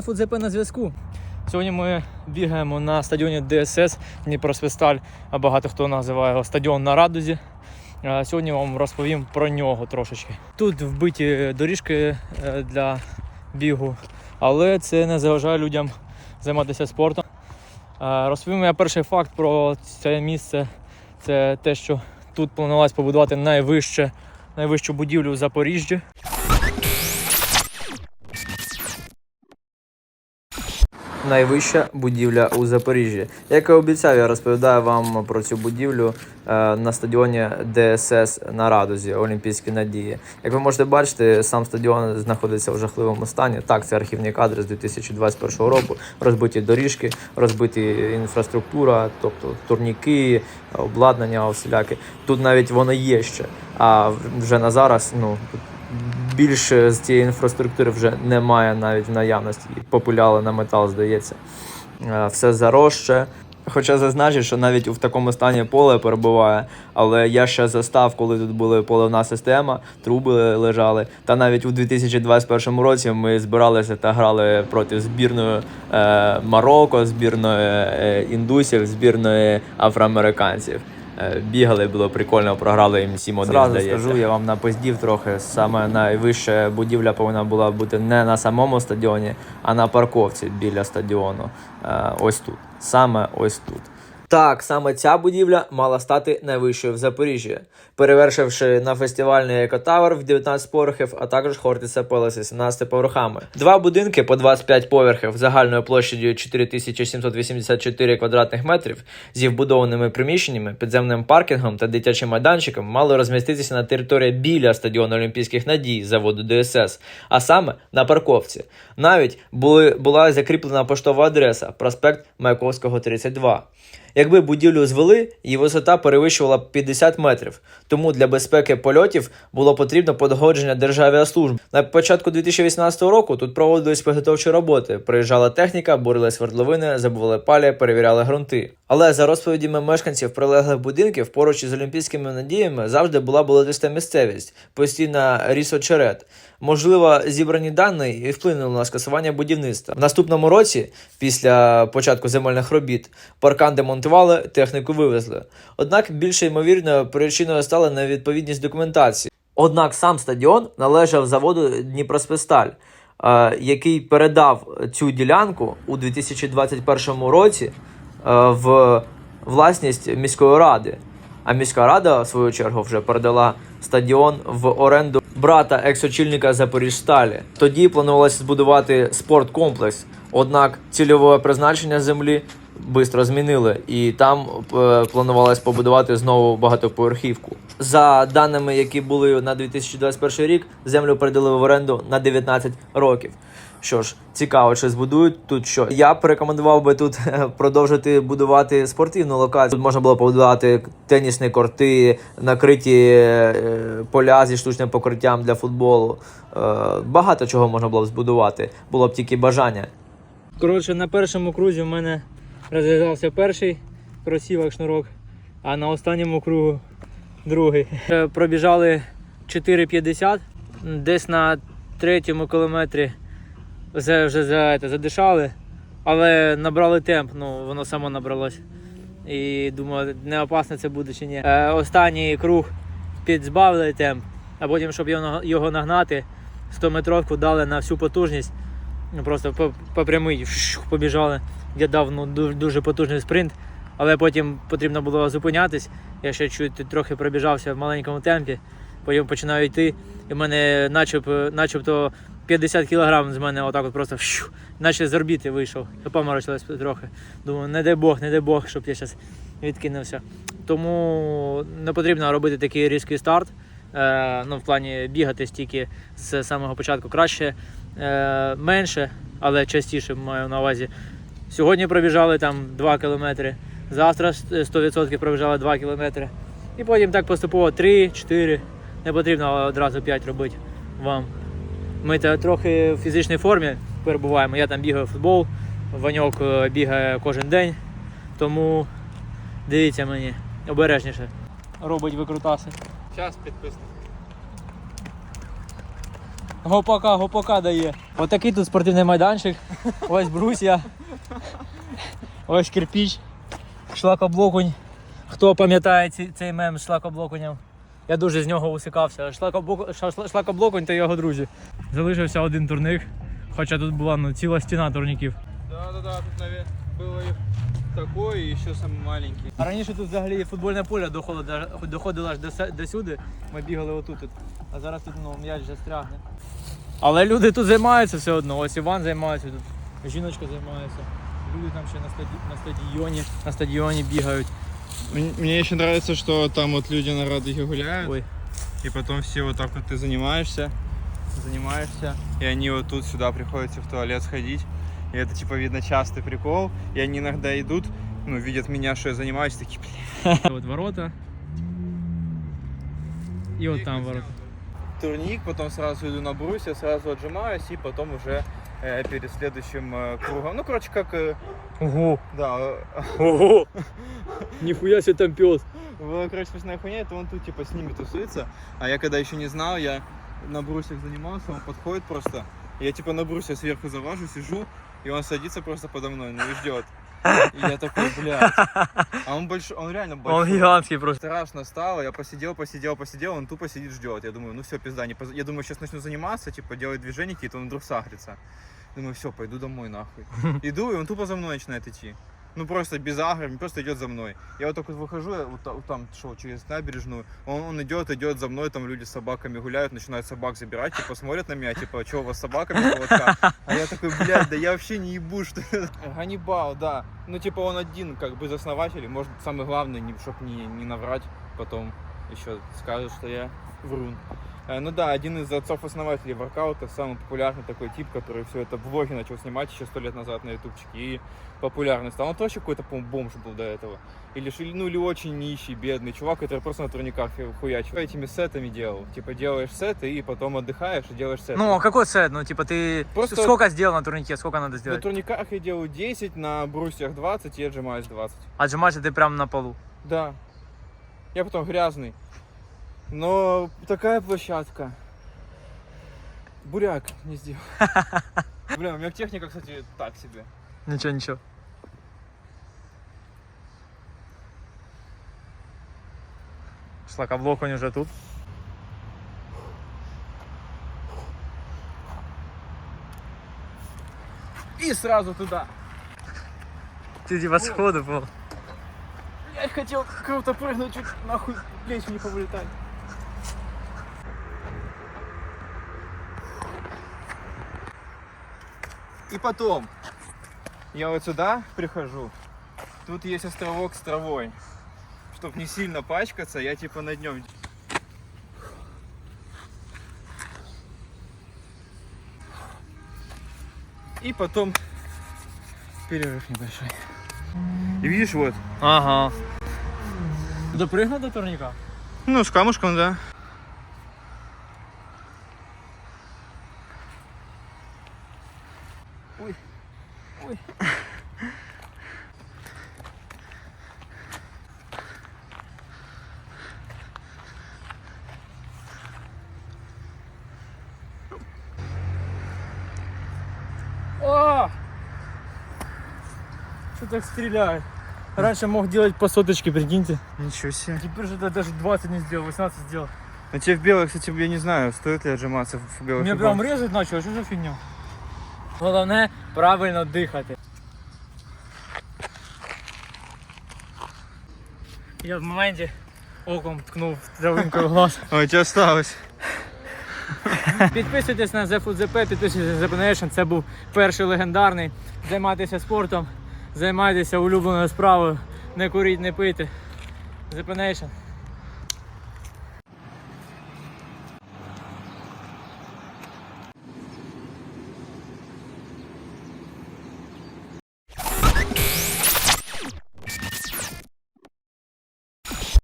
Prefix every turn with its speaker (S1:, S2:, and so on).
S1: Друже ФУДЗП на зв'язку. Сьогодні ми бігаємо на стадіоні ДСС Дніпроспесталь, а багато хто називає його стадіон на радузі. Сьогодні вам розповім про нього трошечки. Тут вбиті доріжки е, для бігу, але це не заважає людям займатися спортом. Розповім я перший факт про це місце. Це те, що тут планувалось побудувати найвище, найвищу будівлю в Запоріжжі. Найвища будівля у Запоріжжі. Як і обіцяв, я розповідаю вам про цю будівлю е, на стадіоні ДСС на Радузі, Олімпійські надії. Як ви можете бачити, сам стадіон знаходиться в жахливому стані. Так, це архівні кадри з 2021 року. Розбиті доріжки, розбиті інфраструктура, тобто турніки, обладнання всіляке. Тут навіть воно є ще. А вже на зараз, ну більше з цієї інфраструктури вже немає навіть в наявності. Популяли на метал, здається. Е, Все заросше. Хоча зазначу, що навіть в такому стані поле перебуває, але я ще застав, коли тут була поливна система, труби лежали. Та навіть у 2021 році ми збиралися та грали проти збірної е, Марокко, збірної е, індусів, збірної афроамериканців. Е, Бігали, було прикольно, програли їм 7-1,
S2: Зразу
S1: здається.
S2: скажу, я вам напиздів трохи. Саме найвища будівля повинна була бути не на самому стадіоні, а на парковці біля стадіону. Е, Ось тут. Саме ось тут.
S1: Так, саме ця будівля мала стати найвищою в Запоріжжі, перевершивши на фестивальний екотавер в 19 поверхів, а також Хортиця Пелеси 17 поверхами. Два будинки по 25 поверхів загальною площадю 4784 квадратних метрів зі вбудованими приміщеннями, підземним паркінгом та дитячим майданчиком мали розміститися на території біля стадіону Олімпійських надій заводу ДСС, а саме на парковці. Навіть були, була закріплена поштова адреса проспект Маяковського 32. Якби будівлю звели, її висота перевищувала 50 метрів. Тому для безпеки польотів було потрібно погодження Державіаслужб. На початку 2018 року тут проводились підготовчі роботи. Приїжджала техніка, бурили свердловини, забували палі, перевіряли ґрунти. Але за розповідями мешканців прилеглих будинків поруч із олімпійськими надіями завжди була болотиста місцевість, постійна ріс очерет. Можливо, зібрані дані і вплинули на скасування будівництва. В наступному році, після початку земельних робіт, паркан демонтували, техніку вивезли. Однак більше ймовірною причиною стала невідповідність документації. Однак сам стадіон належав заводу Дніпроспесталь, е, який передав цю ділянку у 2021 році е, в власність міської ради. А міська рада, в свою чергу, вже передала стадіон в оренду брата екс-очільника Запоріжсталі. Тоді планувалося збудувати спорткомплекс. Однак цільове призначення землі швидко змінили, і там е, планувалось побудувати знову багатоповерхівку. За даними, які були на 2021 рік, землю передали в оренду на 19 років. Що ж, цікаво, чи збудують тут що. Я б порекомендував би тут продовжити будувати спортивну локацію. Тут можна було побудувати тенісні корти, накриті е, поля зі штучним покриттям для футболу. Е, багато чого можна було б збудувати, було б тільки бажання. Коротше, на першому крузі в мене розв'язався перший кросівок шнурок, а на останньому кругу другий. Е, Пробіжали 4,50, десь на третьому кілометрі вже, вже задишали, але набрали темп, ну воно само набралось. І думаю, не опасно це буде чи ні. Е, останній круг підзбавили темп, а потім, щоб його, нагнати, 100 метровку дали на всю потужність. Просто по, по прямий побіжали. Я дав ну, дуже, потужний спринт, але потім потрібно було зупинятись. Я ще чуть трохи пробіжався в маленькому темпі, потім починаю йти, і в мене начеб, начебто 50 кілограм з мене отак от просто вщу, наче з орбіти вийшов. Поморочилось трохи. Думаю, не дай Бог, не дай Бог, щоб я зараз відкинувся. Тому не потрібно робити такий різкий старт. Е, ну, в плані бігати стільки з самого початку краще, е, менше, але частіше маю на увазі. Сьогодні пробіжали там 2 кілометри, завтра 100% пробіжали 2 кілометри. І потім так поступово 3-4. Не потрібно одразу 5 робити вам. Ми та трохи в фізичній формі перебуваємо. Я там бігаю в футбол, Ваньок е, бігає кожен день. Тому дивіться мені обережніше. Робить викрутаси.
S3: Час підписник.
S2: Гопака, гопака дає. Отакий тут спортивний майданчик. Ось брусья. Ось кирпіч. Шлакоблокунь. Хто пам'ятає цей мем з шлакоблокунем? Я дуже з нього шла- Шлакоблокунь та його друзі. Залишився один турник, хоча тут була ну, ціла стіна турніків.
S3: Да, да, да, тут наверное, было их такое и еще самый маленький.
S2: А раніше тут взагалі футбольне поле доходило, аж- доходило аж до, сюди. Ми бігали отут. А зараз тут ну, м'яч вже стрягне. Але люди тут займаються все одно. Ось Іван займається тут, жіночка займається. Люди там ще на, стаді... на стадіоні, на стадіоні бігають.
S3: Мне, мне еще нравится, что там вот люди на радуге гуляют,
S2: Ой.
S3: и потом все вот так вот ты занимаешься, занимаешься, и они вот тут сюда приходят в туалет сходить. И это типа видно частый прикол. И они иногда идут, ну, видят меня, что я занимаюсь, такие, блин.
S2: От ворота. І от там ворота.
S3: Турник, потом сразу иду на брусья, сразу отжимаюсь, и потом уже э, перед следующим э, кругом. Ну, короче, как, э,
S2: Ого!
S3: да, э,
S2: Ого! Ніхуя себе там пес.
S3: Была, короче, смешная хуйня, это он тут типа с ними тусуется. А я когда еще не знал, я на брусьях занимался, он подходит просто. Я типа на брусья сверху залажу, сижу, и он садится просто подо мной, ну и ждет. И я такой, блядь. А он большой, он реально большой.
S2: Он гигантский просто.
S3: Страшно стало, я посидел, посидел, посидел, он тупо сидит, ждет. Я думаю, ну все, пизда, не поз- я думаю, сейчас начну заниматься, типа делать движения какие-то, он вдруг сахрится. Думаю, все, пойду домой нахуй. Иду, и он тупо за мной начинает идти Ну просто без агро, просто идет за мной. Я вот так вот выхожу, я вот, та- вот там шел через набережную, он, он идет, идет за мной, там люди с собаками гуляют, начинают собак забирать, типа смотрят на меня, типа, что у вас с собаками с поводка?» А я такой, блядь, да я вообще не ебу, что это». Ганнибал, да. Ну типа он один, как бы из основателей, может самый главный, не, чтоб не, не наврать, потом Еще скажут, что я врун. Э, Ну да, один из отцов-основателей воркаута, самый популярный такой тип, который все это в влоге начал снимать еще сто лет назад на ютубчике и популярный стал. Он тоже какой-то, по-моему, бомж был до этого. Или, ну, или очень нищий, бедный чувак, который просто на турниках хуячил. Этими сетами делал. Типа делаешь сеты и потом отдыхаешь и делаешь сеты.
S2: Ну, а какой сет? Ну, типа, ты
S3: Просто-
S2: сколько сделал на турнике? Сколько надо
S3: на
S2: сделать?
S3: турниках я делаю 10, на брусьях 20 и отжимаюсь 20.
S2: Отжимаешься ты прямо на полу.
S3: Да. Я потом грязный. Но такая площадка. Буряк не сделал. Бля, у меня техника, кстати, так себе.
S2: Ничего, ничего. Шлакоблок он уже тут.
S3: И сразу туда.
S2: Ты типа сходу был.
S3: Я хотел круто прыгнуть, чуть нахуй плечи не повылетали. И потом я вот сюда прихожу. Тут есть островок с травой. Чтоб не сильно пачкаться, я типа на днем. И потом перерыв небольшой. И видишь, вот,
S2: Ага. Допрыгнул до турника?
S3: Ну, с камушком, да. Ой, ой.
S2: О! Что так стреляет? Раньше мог делать по соточке, прикиньте.
S3: Ничего себе.
S2: Теперь же да- даже 20 не сделал, 18 сделал.
S3: А тебе в белых, кстати, я не знаю, стоит ли отжиматься в белых
S2: Мне прям резать начало, що за фігня? Головне правильно дихати. Я в моменті оком ткнув травинкою в глаз.
S3: Ой, тебе осталось.
S2: Підписуйтесь на ZFUZP, підписуйтесь на ZP Це був перший легендарний. Займайтеся спортом, займайтеся улюбленою справою. Не куріть, не пийте. Nation.